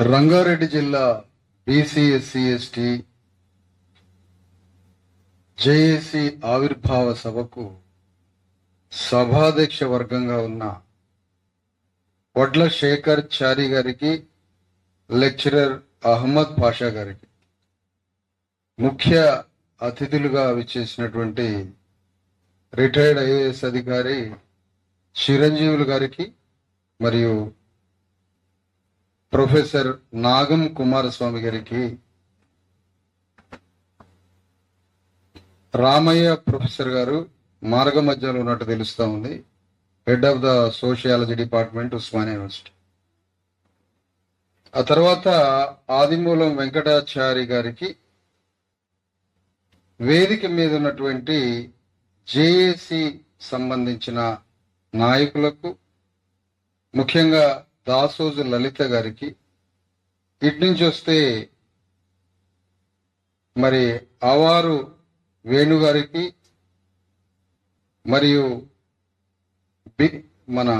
రంగారెడ్డి జిల్లా BC SC ST JAC ఆవిర్భావ సభకు సభాధ్యక్ష వర్గంగా ఉన్న వడ్ల శేఖర్ చారి గారికి లెక్చరర్ అహ్మద్ పాషా గారికి ముఖ్య అతిథులుగా విచ్చేసినటువంటి రిటైర్డ్ ఐఏఎస్ అధికారి చిరంజీవులు గారికి మరియు ప్రొఫెసర్ నాగం కుమారస్వామి గారికి రామయ్య ప్రొఫెసర్ గారు మార్గ మధ్యలో ఉన్నట్టు తెలుస్తూ ఉంది. Head of the sociology department Osmania university. ఆ తర్వాత ఆదిమూలం వెంకటాచారి గారికి వేదిక మీద ఉన్నటువంటి జేఏసి సంబంధించిన నాయకులకు ముఖ్యంగా దాసోజు లలిత గారికి ఇటు నుంచి వస్తే మరి అవారు వేణు గారికి మరియు బి- మన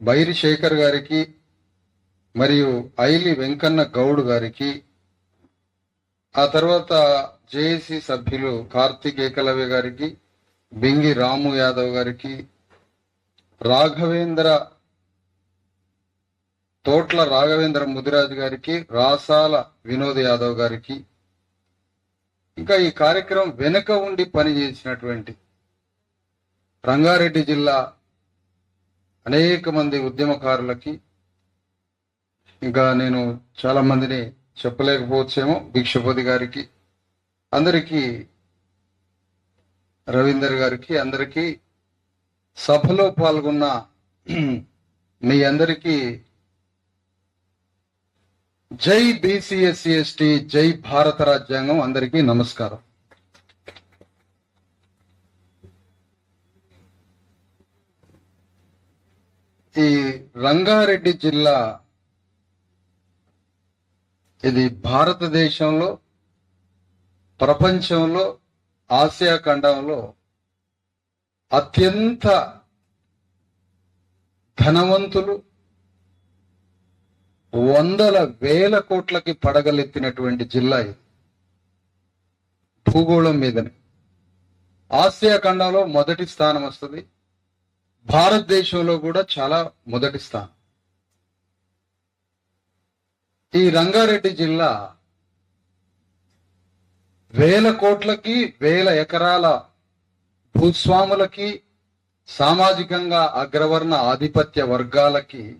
బైరి శేఖర్ గారికి మరియు ఐలి వెంకన్న గౌడ్ గారికి ఆ తర్వాత జేఏసీ సభ్యులు కార్తీక్ ఏకలవ్య గారికి బింగి రాము యాదవ్ గారికి రాఘవేంద్ర తోట్ల రాఘవేంద్ర ముదిరాజు గారికి రాసాల వినోద్ యాదవ్ గారికి ఇంకా ఈ కార్యక్రమం వెనుక ఉండి పనిచేసినటువంటి రంగారెడ్డి జిల్లా అనేక మంది ఉద్యమకారులకి ఇంకా నేను చాలా మందిని చెప్పలేకపోవచ్చేమో భిక్షపతి గారికి అందరికీ రవీందర్ గారికి అందరికీ సభలో పాల్గొన్న మీ అందరికీ జై బీసీఎస్సీ ఎస్టీ జై భారత రాజ్యాంగం అందరికీ నమస్కారం. ఈ రంగారెడ్డి జిల్లా ఇది భారతదేశంలో ప్రపంచంలో ఆసియా ఖండంలో అత్యంత ధనవంతులు వందల వేల కోట్లకి పడగలెత్తినటువంటి జిల్లా ఇది. భూగోళం మీదనే. ఆసియా ఖండంలో మొదటి స్థానం వస్తుంది. భారతదేశంలో కూడా చాలా మొదటి స్థానం. ఈ రంగారెడ్డి జిల్లా వేల కోట్లకి వేల ఎకరాల భూస్వాములకి సామాజికంగా అగ్రవర్ణ ఆధిపత్య వర్గాలకి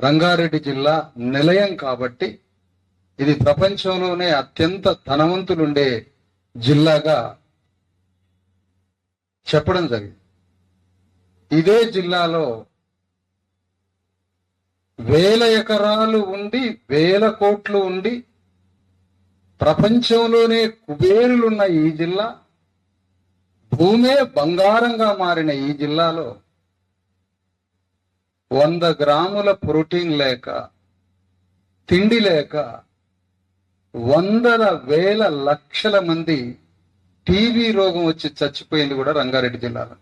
రంగారెడ్డి జిల్లా నిలయం కాబట్టి ఇది ప్రపంచంలోనే అత్యంత ధనవంతులుండే జిల్లాగా చెప్పడం జరిగింది. ఇదే జిల్లాలో వేల ఎకరాలు ఉండి వేల కోట్లు ఉండి ప్రపంచంలోనే కుబేరులున్న ఈ జిల్లా భూమే బంగారంగా మారిన ఈ జిల్లాలో వంద గ్రాముల ప్రోటీన్ లేక తిండి లేక వందల వేల లక్షల మంది టీబీ రోగం వచ్చి చచ్చిపోయింది కూడా రంగారెడ్డి జిల్లాలో.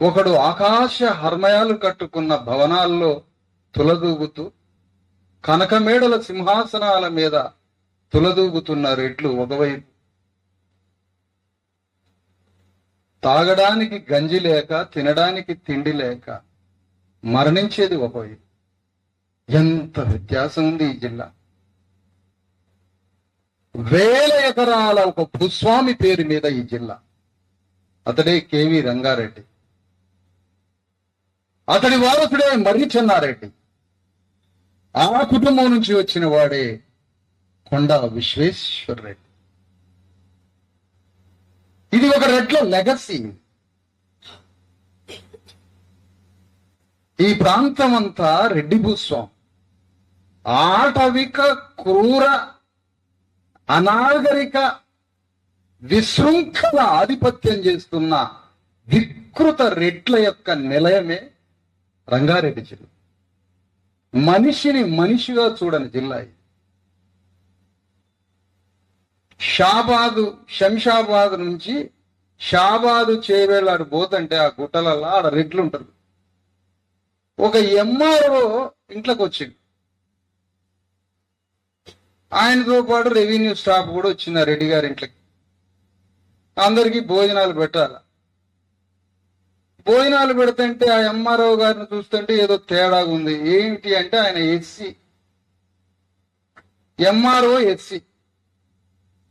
ఒకడు ఆకాశ హర్మయాలు కట్టుకున్న భవనాల్లో తులదూగుతూ కనకమేడల సింహాసనాల మీద తులదూగుతున్న రెట్లు ఒకవైపు తాగడానికి గంజి లేక తినడానికి తిండి లేక మరణించేది ఒకవైపు ఎంత వ్యత్యాసం ఉంది ఈ జిల్లా. వేల ఎకరాల ఒక భూస్వామి పేరు మీద ఈ జిల్లా. అతడే కేవి రంగారెడ్డి. అతడి వారసుడే మర్రి చెన్నారెడ్డి. ఆ కుటుంబం నుంచి వచ్చిన వాడే కొండ విశ్వేశ్వర రెడ్డి ఇది ఒక రెడ్ల లెగసీ. ఈ ప్రాంతం అంతా రెడ్డి భూస్వామి ఆటవిక క్రూర అనాగరిక విశృంఖల ఆధిపత్యం చేస్తున్న వికృత రెడ్ల యొక్క నిలయమే రంగారెడ్డి జిల్లా. మనిషిని మనిషిగా చూడని జిల్లా ఇది. షాబాదు శంషాబాద్ నుంచి షాబాదు చేవేళ్ళాడు పోతంటే ఆ గుట్టలలో ఆడ రెడ్లు ఉంటారు ఒక ఎంఆర్ఓ ఇంట్లోకి వచ్చింది ఆయనతో పాటు రెవెన్యూ స్టాఫ్ కూడా వచ్చింది ఆ రెడ్డి గారి ఇంట్లోకి. అందరికీ భోజనాలు పెట్టాలి? భోజనాలు పెడుతుంటే ఆ ఎంఆర్ఓ గారిని చూస్తుంటే ఏదో తేడాగా ఉంది ఏంటి అంటే ఆయన ఎస్సీ. MRO SC.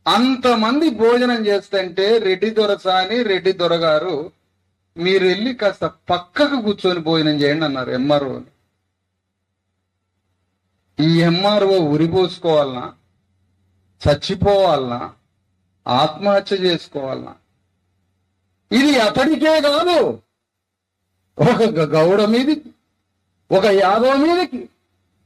అంతమంది భోజనం చేస్తుంటే రెడ్డి దొరసాని రెడ్డి దొరగారు మీరు వెళ్ళి కాస్త పక్కకు కూర్చొని భోజనం చేయండి అన్నారు ఎంఆర్ఓ ఈ ఎంఆర్ఓ ఉరిపోసుకోవాలనా? చచ్చిపోవాలనా? ఆత్మహత్య చేసుకోవాలనా? ఇది అతడికే కాదు ఒక గ- గౌడ మీదకి ఒక యాదవ మీదకి.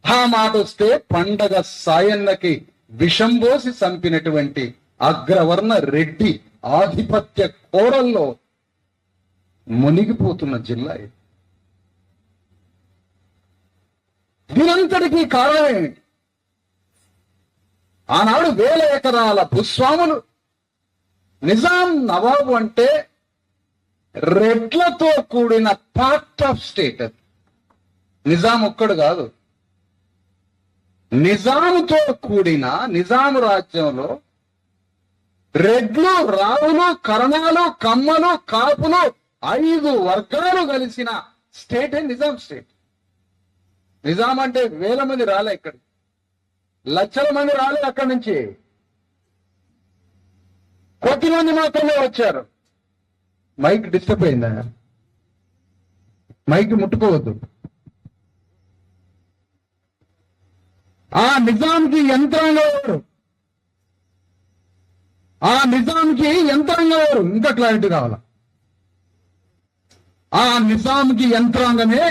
ఆ మాట వస్తే పండగ సాయన్నకి విషంబోసి చంపినటువంటి అగ్రవర్ణ రెడ్డి ఆధిపత్య కోరల్లో మునిగిపోతున్న జిల్లా ఇది. దీనంతటికీ కారణం ఏమిటి? ఆనాడు వేల ఎకరాల భూస్వాములు నిజాం నవాబు అంటే రెడ్లతో కూడిన పార్ట్ ఆఫ్ స్టేట్ నిజాం ఒక్కడు కాదు. నిజాముతో కూడిన నిజాం రాజ్యంలో రెడ్లు రావులు కరణాలు కమ్మలు కాపులు ఐదు వర్గాలు కలిసిన స్టేట్ నిజాం స్టేట్. నిజాం అంటే వేల మంది రాలే ఇక్కడ. లక్షల మంది రాలే అక్కడి నుంచి. కొద్ది మంది మాత్రమే వచ్చారు. మైక్ డిస్టర్బ్ అయిందా? మైక్ ముట్టుకోవద్దు. ఆ నిజాంకి యంత్రంగా ఎవరు? ఆ నిజాంకి యంత్రంగా ఎవరు? ఇంకా క్లారిటీ కావాలా? ఆ నిజాంకి యంత్రాంగమే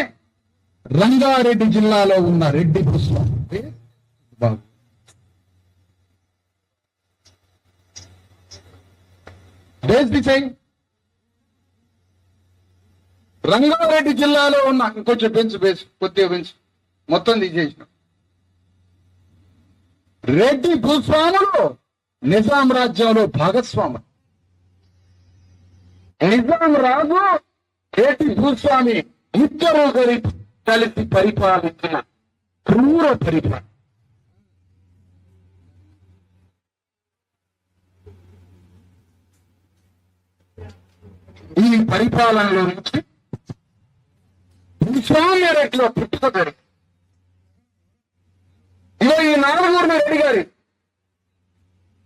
రంగారెడ్డి జిల్లాలో ఉన్న రెడ్డి భూస్వామి బాగు బేస్ డిసైన్ రంగారెడ్డి జిల్లాలో ఉన్న ఇంకొంచెం పెంచు బేస్ కొద్దిగా పెంచు మొత్తం తీసేసినాం. రెడ్డి భూస్వాములు నిజాం రాజ్యంలో భాగస్వాములు. నిజాం రాజు రెడ్డి భూస్వామి ఇద్దరు కలిసి పరిపాలించిన క్రూర పరిపాలన. ఈ పరిపాలనలో నుంచి భూస్వామ్య రేట్లో పుట్టుక జరిగింది ఇదో ఈ నాలుగు ఊర్ల రెడ్డి గారి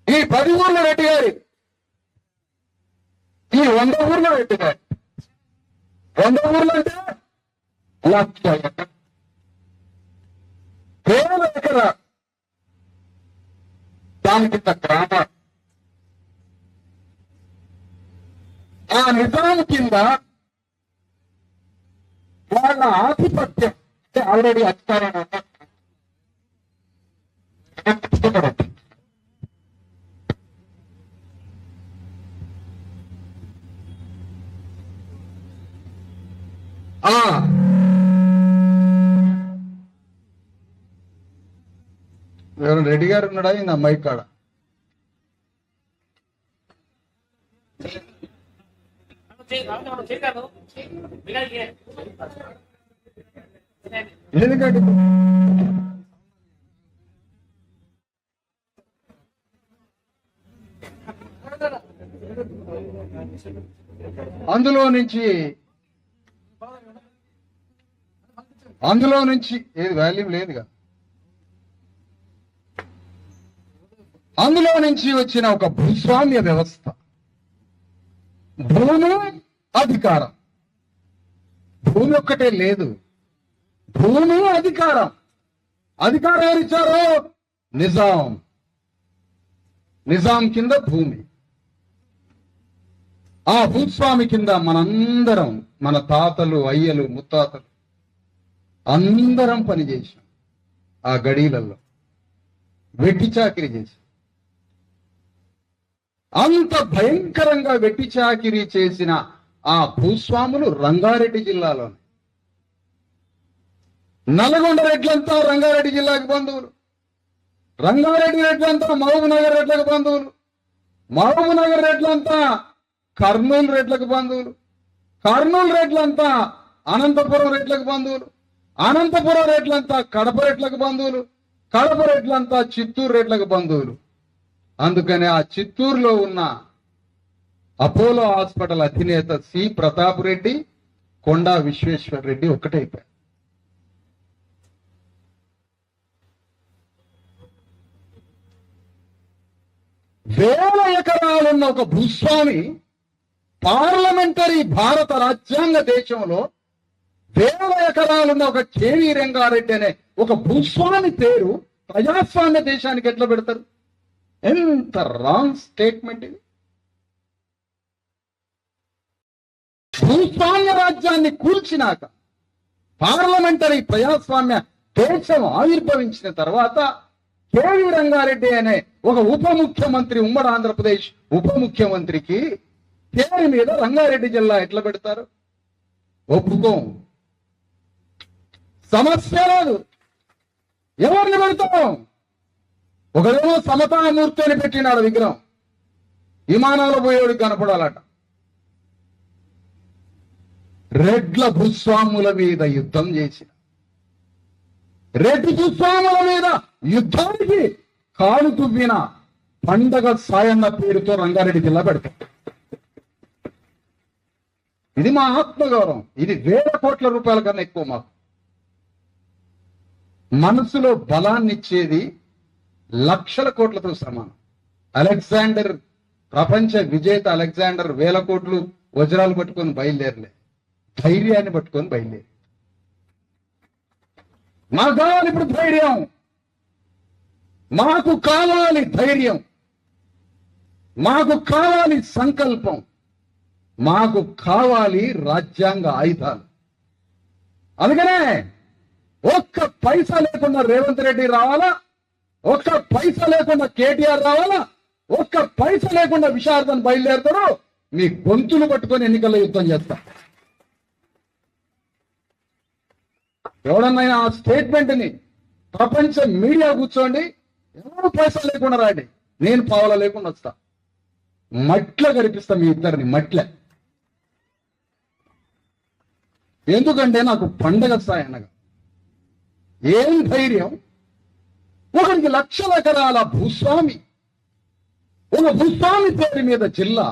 ఈ పది ఊర్ల రెడ్డి గారి ఈ వంద ఊర్ల రెడ్డి గారి వంద ఊర్లు అంటే లక్ష ఎకరా. వేల ఎకరా దాని కింద గ్రామాలు ఆ నిజాం కింద వాళ్ళ ఆధిపత్యం అంటే ఆల్రెడీ అధికారం ఎవరు రెడ్డి గారు ఉన్నాడా? ఈయన అమ్మాయి కాడ. ఎందుకంటే అందులో నుంచి అందులో నుంచి ఏది వాల్యూమ్ లేదుగా? అందులో నుంచి వచ్చిన ఒక భూస్వామ్య వ్యవస్థ. భూమి అధికారం. భూమి ఒక్కటే లేదు. భూమి అధికారం. అధికారం ఎవరిచ్చారు నిజాం. నిజాం కింద భూమి. ఆ భూస్వామి కింద మనందరం మన తాతలు అయ్యలు ముత్తాతలు అందరం పనిచేసాం ఆ గడీలలో. వెట్టి చాకరీ చేశాం. అంత భయంకరంగా వెట్టి చాకిరీ చేసిన ఆ భూస్వాములు రంగారెడ్డి జిల్లాలోని. నల్గొండ రెడ్లంతా రంగారెడ్డి జిల్లాకి బంధువులు. రంగారెడ్డి రెడ్లంతా మహబూబ్ నగర్ రెడ్లకు బంధువులు. మహబూబ్ నగర్ రెడ్లంతా కర్నూలు రెడ్లకు బంధువులు. కర్నూలు రెడ్లంతా అనంతపురం రెడ్లకు బంధువులు. అనంతపురం రేట్లంతా కడప రేట్లకు బంధువులు. కడప రేట్లంతా చిత్తూరు రేట్లకు బంధువులు. అందుకని ఆ చిత్తూరులో ఉన్న అపోలో హాస్పిటల్ అధినేత సి ప్రతాప్ రెడ్డి కొండా విశ్వేశ్వర్ రెడ్డి ఒకటైపోయారు వేల ఎకరాలున్న ఒక భూస్వామి పార్లమెంటరీ భారత రాజ్యాంగ దేశంలో వేల ఎకరాలున్న ఒక కేవీ రంగారెడ్డి అనే ఒక భూస్వామి పేరు ప్రజాస్వామ్య దేశానికి ఎట్లా పెడతారు? ఎంత రాంగ్ స్టేట్మెంట్ ఇది? భూస్వామ్య రాజ్యాన్ని కూల్చినాక పార్లమెంటరీ ప్రజాస్వామ్య దేశం ఆవిర్భవించిన తర్వాత కేవీ రంగారెడ్డి అనే ఒక ఉప ముఖ్యమంత్రి ఉమ్మడి ఆంధ్రప్రదేశ్ ఉప ముఖ్యమంత్రికి పేరు మీద రంగారెడ్డి జిల్లా ఎట్లా పెడతారు? ఒప్పుకోం. సమస్య లేదు ఎవరిని పెడతాం ఒకడేమో సమతామూర్తి అని పెట్టినాడు విగ్రహం. విమానాలు పోయేవాడికి కనపడాలట. రెడ్ల భూస్వాముల మీద యుద్ధం చేసిన రెడ్డి భూస్వాముల మీద యుద్ధానికి కాలు తువ్విన పండగ సాయన్న పేరుతో రంగారెడ్డి జిల్లా పెడతాం. ఇది మా ఆత్మగౌరవం. ఇది వేల కోట్ల రూపాయల కన్నా ఎక్కువ మాకు. మనసులో బలాన్నిచ్చేది లక్షల కోట్లతో సమానం. అలెగ్జాండర్ ప్రపంచ విజేత అలెగ్జాండర్ వేల కోట్లు వజ్రాలు పట్టుకొని బయలుదేరలే. ధైర్యాన్ని పట్టుకొని బయలుదేరి. మాకు కావాలి ఇప్పుడు ధైర్యం. మాకు కావాలి ధైర్యం. మాకు కావాలి సంకల్పం. మాకు కావాలి రాజ్యాంగ ఆయుధాలు. అందుకనే ఒక్క పైసా లేకుండా రేవంత్ రెడ్డి రావాలా? ఒక్క పైస లేకుండా కేటీఆర్ రావాలా? ఒక్క పైసా లేకుండా విశారదన్ బయలుదేరుతాడు? మీ గొంతులు పట్టుకొని ఎన్నికల్లో యుద్ధం చేస్తా. ఎవడన్నా ఆ స్టేట్మెంట్ని ప్రపంచ మీడియా కూర్చోండి ఎవరు పైసలు లేకుండా రాండి నేను పావలా లేకుండా వస్తా. మట్ల కనిపిస్తా మీ ఇద్దరిని మట్ల. ఎందుకంటే నాకు పండగ స్థాయి అనగా ఏం ధైర్యం? ఒకరికి లక్షల ఎకరాల భూస్వామి ఒక భూస్వామి పేరు మీద జిల్లా.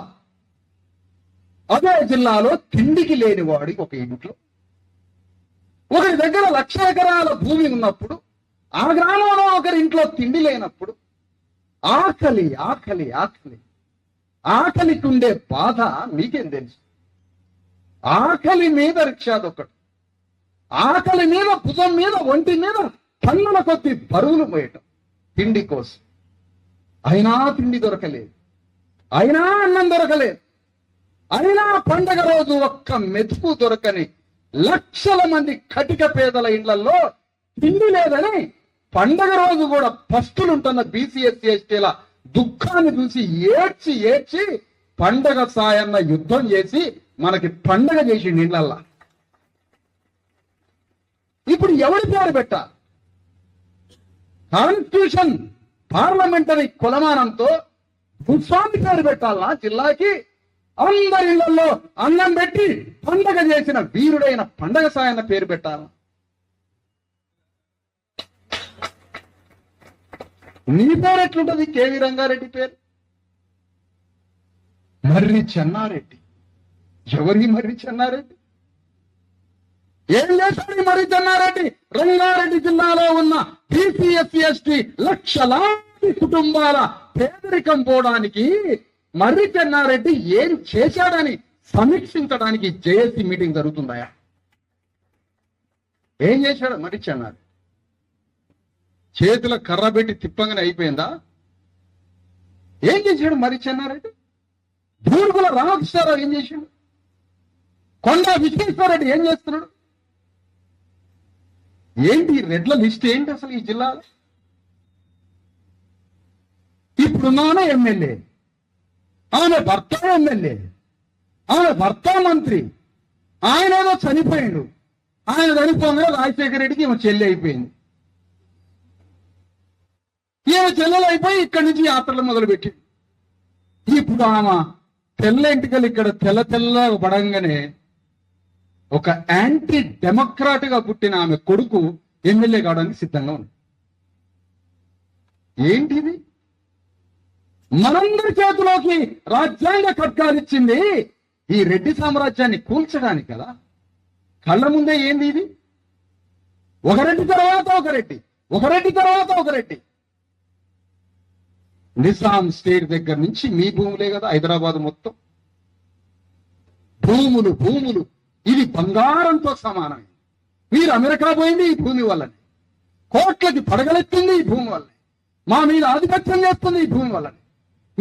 అదే జిల్లాలో తిండికి లేని వాడి ఒక ఇంట్లో. ఒకరి దగ్గర లక్ష ఎకరాల భూమి ఉన్నప్పుడు ఆ గ్రామంలో ఒకరి ఇంట్లో తిండి లేనప్పుడు ఆకలి ఆకలి ఆకలి. ఆకలికి ఉండే బాధ మీకేం తెలుసు? ఆకలి మీద రిక్షాదొక్కడు ఆకలి మీద భుజం మీద ఒంటి మీద టన్నుల కొద్ది బరువులు మోయటం తిండి కోసం. అయినా తిండి దొరకలేదు. అయినా అన్నం దొరకలేదు. అయినా పండగ రోజు ఒక్క మెతుకు దొరకని లక్షల మంది కటిక పేదల ఇండ్లలో తిండి లేదని పండగ రోజు కూడా పస్తులుంటున్న బీసీఎస్సీ ఎస్టీల దుఃఖాన్ని చూసి ఏడ్చి ఏడ్చి పండగ సాయన్న యుద్ధం చేసి మనకి పండగ చేసిండు ఇళ్ళల్లా ఇప్పుడు ఎవరి పేరు పెట్టాలి? కాన్స్టిట్యూషన్ పార్లమెంటరీ కులమానంతో భూస్వామి పేరు పెట్టాలా జిల్లాకి? అందరి ఇళ్ళలో అన్నం పెట్టి పండగ చేసిన వీరుడైన పండగ సాయన పేరు పెట్టాల? నీ పేరు ఎట్లుంటది? కేవి రంగారెడ్డి పేరు. మర్రి చెన్నారెడ్డి. ఎవరి మర్రి చెన్నారెడ్డి? ఏం చేశాడు మరి చెన్నారెడ్డి? రంగారెడ్డి జిల్లాలో ఉన్న బీసీఎస్సీ ఎస్టీ లక్షలాది కుటుంబాల పేదరికం పోవడానికి మర్రి చెన్నారెడ్డి ఏం చేశాడని సమీక్షించడానికి జేఏసీ మీటింగ్ జరుగుతుందాయా ఏం చేశాడు మర్రి చెన్నారెడ్డి? చేతుల కర్ర పెట్టి తిప్పంగానే అయిపోయిందా? ఏం చేశాడు మర్రి చెన్నారెడ్డి? బూరుగుల రామకృష్ణారావు ఏం చేశాడు? కొండ విశ్వేశ్వరరెడ్డి ఏం చేస్తున్నాడు? ఏంటి రెడ్ల లిస్ట్ ఏంటి అసలు ఈ జిల్లాలో ఇప్పుడున్నానే ఎమ్మెల్యే ఆమె భర్త ఎమ్మెల్యే ఆమె భర్త మంత్రి ఆయన ఏదో చనిపోయాడు ఆయన చనిపోగానే రాజశేఖర రెడ్డికి ఈమె చెల్లి అయిపోయింది. ఈమె చెల్లెలు అయిపోయి ఇక్కడి నుంచి యాత్రలు మొదలుపెట్టి ఇప్పుడు ఆమె తెల్ల ఎంటికలు ఇక్కడ తెల్ల తెల్ల పడంగానే ఒక యాంటీ డెమోక్రాట్గా పుట్టిన ఆమె కొడుకు ఎమ్మెల్యే కావడానికి సిద్ధంగా ఉంది ఏంటిది? మనందరి చేతిలోకి రాజ్యాంగ ఖడ్గాలిచ్చింది ఈ రెడ్డి సామ్రాజ్యాన్ని కూల్చడానికి కదా. కళ్ళ ముందే ఏంది ఇది? ఒక రెడ్డి తర్వాత ఒక రెడ్డి ఒక రెడ్డి తర్వాత ఒక రెడ్డి. నిజాం స్టేట్ దగ్గర నుంచి మీ భూములే కదా హైదరాబాద్ మొత్తం. భూములు భూములు. ఇది బంగారంతో సమానమే. మీరు అమెరికా పోయింది ఈ భూమి వల్లనే. కోట్లకి పడగలెత్తింది ఈ భూమి వల్లనే. మా మీద ఆధిపత్యం చేస్తుంది ఈ భూమి వల్లనే.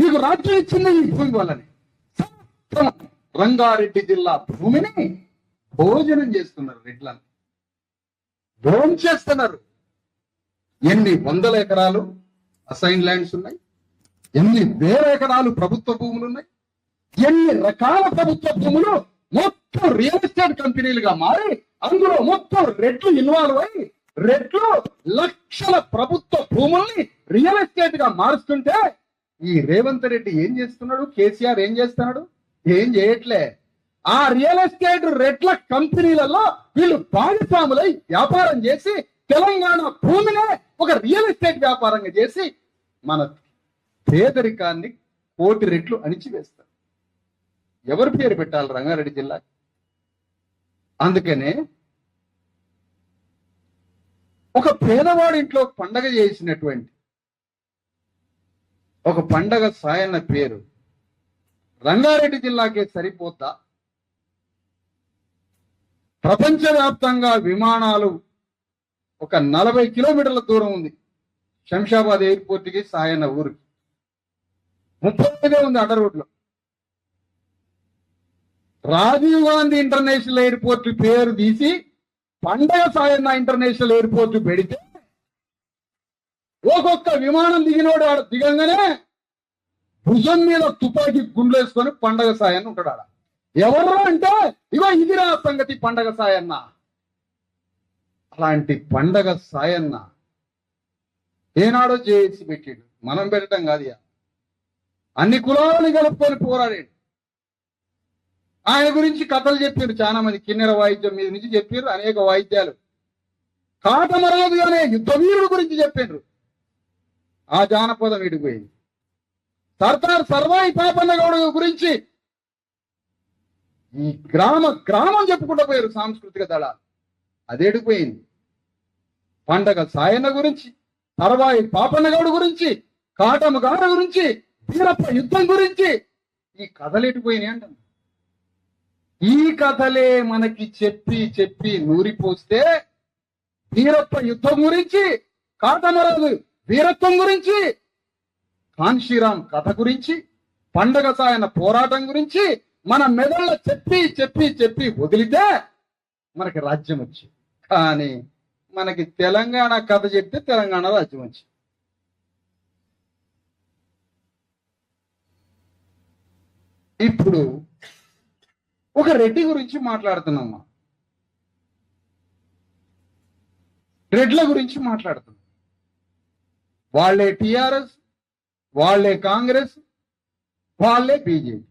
మీకు రాజ్యం ఇచ్చింది ఈ భూమి వల్లనే. రంగారెడ్డి జిల్లా భూమిని భోజనం చేస్తున్నారు రెడ్లను భోజనం చేస్తున్నారు. ఎన్ని వందల ఎకరాలు అసైన్ ల్యాండ్స్ ఉన్నాయి? ఎన్ని వేల ఎకరాలు ప్రభుత్వ భూములు ఉన్నాయి? ఎన్ని రకాల ప్రభుత్వ భూములు మొత్తం రియల్ ఎస్టేట్ కంపెనీలుగా మారి అందులో మొత్తం రెట్లు ఇన్వాల్వ్ అయి రెట్లు లక్షల ప్రభుత్వ భూముల్ని రియల్ ఎస్టేట్గా మారుస్తుంటే ఈ రేవంత్ రెడ్డి ఏం చేస్తున్నాడు? కేసీఆర్ ఏం చేస్తున్నాడు? ఏం చేయట్లే. ఆ రియల్ ఎస్టేట్ రెట్ల కంపెనీలలో వీళ్ళు భాగస్వాములై వ్యాపారం చేసి తెలంగాణ భూమినే ఒక రియల్ ఎస్టేట్ వ్యాపారంగా చేసి మన పేదరికాన్ని కోటి రెట్లు అణిచివేస్తారు. ఎవరి పేరు పెట్టాలి రంగారెడ్డి జిల్లా? అందుకనే ఒక పేదవాడి ఇంట్లో పండగ చేసినటువంటి ఒక పండగ సాయన్న పేరు రంగారెడ్డి జిల్లాకే సరిపోతా ప్రపంచవ్యాప్తంగా విమానాలు ఒక నలభై కిలోమీటర్ల దూరం ఉంది. శంషాబాద్ ఎయిర్పోర్ట్కి సాయన్న ఊరికి. ముప్పై ఉంది అడ్డ రోడ్లో. రాజీవ్ గాంధీ ఇంటర్నేషనల్ ఎయిర్పోర్ట్ పేరు తీసి పండగ సాయన్న ఇంటర్నేషనల్ ఎయిర్పోర్ట్ పెడితే ఒక్కొక్క విమానం దిగినోడు ఆడ దిగంగానే భుజం మీద తుపాకీ గుండ్లేసుకొని పండగ సాయన్న ఉంటాడు ఆడ. ఎవరు అంటే ఇగో ఇదిరా సంగతి పండగ సాయన్న. అలాంటి పండగ సాయన్న ఏనాడో చేసి పెట్టాడు. మనం పెట్టడం కాదు అన్ని కులాలని కలుపుకొని పోరాడాడు. ఆయన గురించి కథలు చెప్పారు చాలా మంది. కిన్నెర వాయిద్యం మీద నుంచి చెప్పారు అనేక వాయిద్యాలు. కాటమరాజు అనే యుద్ధవీరుడు గురించి చెప్పారు. ఆ జానపదం ఇడిపోయింది సర్దార్ సర్వాయి పాపన్న గౌడ గురించి ఈ గ్రామ గ్రామం చెప్పుకుంటూ పోయారు సాంస్కృతిక దళాలు. అది ఎడిపోయింది పండగ సాయన్న గురించి సర్వాయి పాపన్న గౌడ గురించి కాటమ గారు గురించి వీరప్ప యుద్ధం గురించి ఈ కథలు ఎడిపోయినాయి అంటాం ఈ కథలే మనకి చెప్పి చెప్పి నూరిపోస్తే వీరత్వ యుద్ధం గురించి కాటమరాజు వీరత్వం గురించి కాన్శీరామ్ కథ గురించి పండగ సాయన పోరాటం గురించి మన మెదళ్ళ చెప్పి చెప్పి చెప్పి వదిలితే మనకి రాజ్యం వచ్చి కానీ మనకి తెలంగాణ కథ చెప్తే తెలంగాణ రాజ్యం వచ్చి ఇప్పుడు ఒక రెడ్డి గురించి మాట్లాడుతున్నామ్మా రెడ్ల గురించి మాట్లాడుతున్నాం. వాళ్ళే టిఆర్ఎస్ వాళ్ళే కాంగ్రెస్ వాళ్ళే బీజేపీ.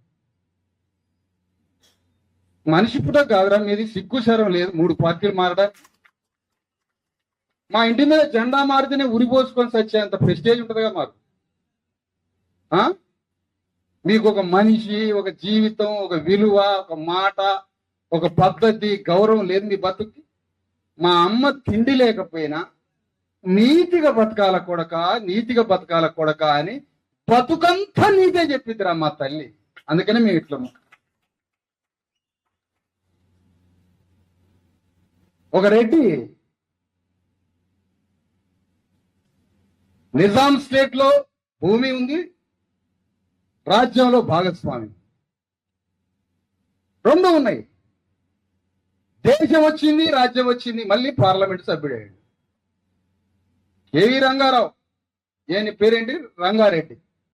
మనిషి పుట్ట కాదురా మీది సిగ్గుశరం లేదు మూడు పార్టీలు మారడం. మా ఇంటి మీద జెండా మారితేనే ఉరిపోసుకొని సచ్చేంత ప్రెస్టేజ్ ఉంటుందిగా మాకు. ఆ? మీకు ఒక మనిషి ఒక జీవితం ఒక విలువ ఒక మాట ఒక పద్ధతి గౌరవం లేదు మీ బతుక్కి. మా అమ్మ తిండి లేకపోయినా నీతిగా బతకాల కొడక నీతిగా బతకాల కొడక అని బతుకంతా నీతే చెప్పిద్దిరా మా తల్లి. అందుకనే మేము ఇట్లా ఒక రెడ్డి నిజాం స్టేట్లో భూమి ఉంది రాజ్యంలో భాగస్వామి. రెండు ఉన్నాయి. దేశం వచ్చింది రాజ్యం వచ్చింది మళ్ళీ పార్లమెంట్ సభ్యుడయ్యాడు. కేవీ రంగారావు. ఈయన పేరేంటి? రంగారెడ్డి.